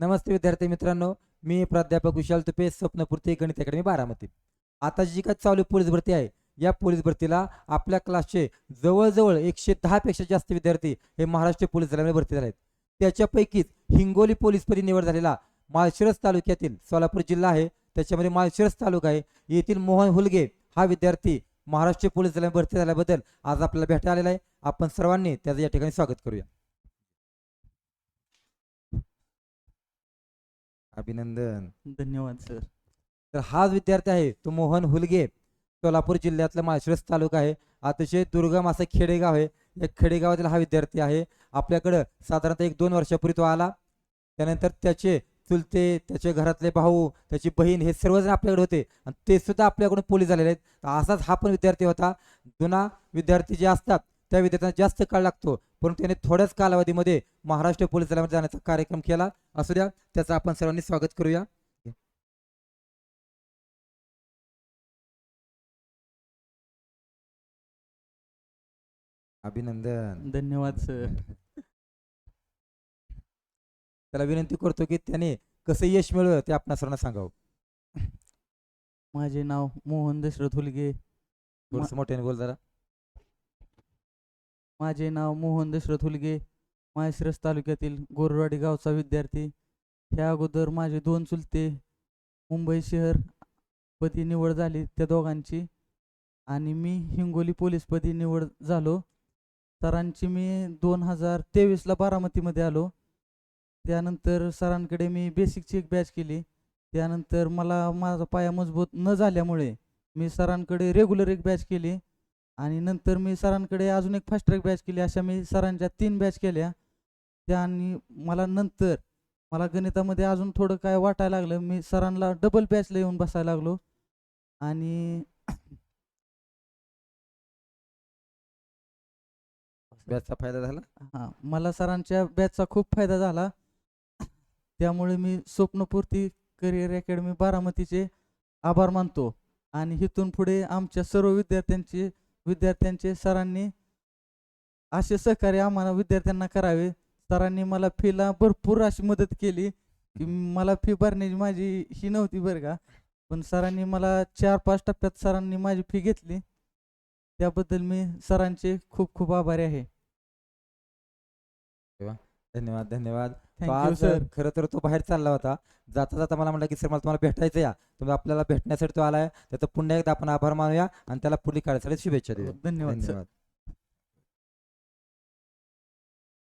नमस्ते विद्यार्थी मित्रांनो मी प्राध्यापक विशाल तुपे स्वप्नपूर्ती गणित अकॅडमी बारामती. आता जी काय चालू पोलीस भरती आहे या पोलीस भरतीला आपल्या क्लासचे जवळजवळ एकशे दहापेक्षा जास्त विद्यार्थी हे महाराष्ट्र पोलीस दलामध्ये भरती झाले आहेत त्याच्यापैकीच हिंगोली पोलीसपदी निवड झालेला माळशिरस तालुक्यातील सोलापूर जिल्हा आहे. त्याच्यामध्ये माळशिरस तालुका आहे. येथील मोहन हुलगे हा विद्यार्थी महाराष्ट्र पोलीस दलामध्ये भरती झाल्याबद्दल आज आपल्याला भेटायला आलेला आहे. आपण सर्वांनी त्याचं या ठिकाणी स्वागत करूया. अभिनंदन. धन्यवाद सर. तर हाच विद्यार्थी आहे तो मोहन हुलगे सोलापूर जिल्ह्यातला माळशिरस तालुका आहे. अतिशय दुर्गम असं खेडेगाव आहे. या खेडेगावातील हा विद्यार्थी आहे. आपल्याकडं साधारणतः एक दोन वर्षापूर्वी तो आला. त्यानंतर त्याचे चुलते त्याचे घरातले भाऊ त्याची बहीण हे सर्वजण आपल्याकडे होते. आणि ते सुद्धा आपल्याकडून पोलीस झालेले आहेत. तर असाच हा पण विद्यार्थी होता. जुना विद्यार्थी जे असतात त्या विद्यार्थ्यांना जास्त काळ लागतो. परंतु त्याने थोड्याच कालावधीमध्ये महाराष्ट्र पोलीस दलामध्ये जाण्याचा कार्यक्रम केला. असू द्या त्याचं आपण सर्वांनी स्वागत करूया. अभिनंदन. धन्यवाद सर. त्याला विनंती करतो की त्याने कसं यश मिळवलं ते आपण सर्वांना सांगावं. माझे नाव मोहन दशरथ हुलगे. थोडस मोठ्याने बोल जरा. माझे नाव मोहन दशरथ हुलगे. माळशिरस तालुक्यातील गोरवाडी गावचा विद्यार्थी. ह्या अगोदर माझे दोन चुलते मुंबई शहर पदी निवड झाली त्या दोघांची. आणि मी हिंगोली पोलीसपदी निवड झालो. सरांची मी दोन हजार तेवीसला बारामतीमध्ये आलो. त्यानंतर सरांकडे मी बेसिकची एक बॅच केली. त्यानंतर मला माझा पाया मजबूत न झाल्यामुळे मी सरांकडे रेग्युलर एक बॅच केली. आणि नंतर मी सरांकडे अजून एक फास्ट ट्रॅक बॅच केली. अशा मी सरांच्या तीन बॅच केल्या. त्या आणि मला नंतर मला गणितामध्ये अजून थोडं काय वाटायला लागलं मी सरांना डबल बॅचला येऊन बसायला लागलो. आणि बॅचचा फायदा झाला? हां मला सरांच्या बॅचचा खूप फायदा झाला. त्यामुळे मी स्वप्नपूर्ती करिअर अकॅडमी बारामतीचे आभार मानतो. आणि इथून पुढे आमच्या सर्व विद्यार्थ्यांचे विद्यार्थ्यांचे सरांनी असे सहकार्य आम्हाला विद्यार्थ्यांना करावे. सरांनी मला फीला भरपूर अशी मदत केली की मला फी भरण्याची माझी ही नव्हती बरं का. पण सरांनी मला चार पाच टप्प्यात सरांनी माझी फी घेतली. त्याबद्दल मी सरांचे खूप खूप आभारी आहे. धन्यवाद धन्यवाद. तो आज सर खरं तर तो बाहेर चालला होता. जाता जाता मला म्हटलं की सर मला तुम्हाला भेटायचं या. तुम्ही आपल्याला भेटण्यासाठी तो आलाय. त्याचा पुन्हा एकदा आपण आभार मानूया आणि त्याला पुढील कार्यासाठी शुभेच्छा देऊया. धन्यवाद सर धन्यवाद.